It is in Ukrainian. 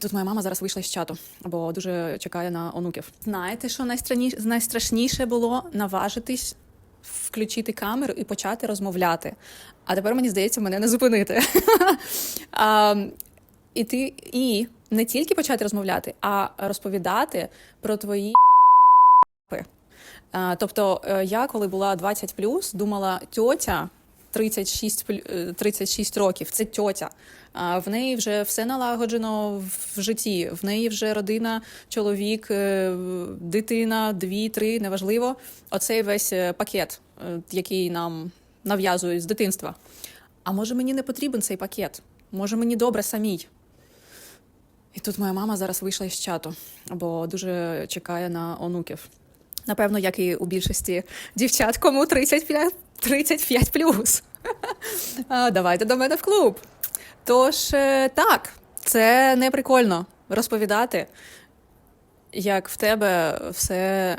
Тут моя мама зараз вийшла з чату, бо дуже чекає на онуків. Знаєте, що найстрашніше було наважитись включити камеру і почати розмовляти. А тепер мені здається, мене не зупинити. а, і ти і не тільки почати розмовляти, а розповідати про твої. Тобто, е, я коли була 20 думала, тьотя 36, плю- е, 36 років, це тьотя. В неї вже все налагоджено в житті. В неї вже родина, чоловік, е, дитина, дві, три, неважливо. Оцей весь е, пакет, який нам нав'язують з дитинства. А може мені не потрібен цей пакет? Може мені добре самій? І тут моя мама зараз вийшла із чату, бо дуже чекає на онуків. Напевно, як і у більшості дівчат, кому 35, 35 плюс. Давайте до мене в клуб. Тож, е, так, це не прикольно розповідати, як в тебе все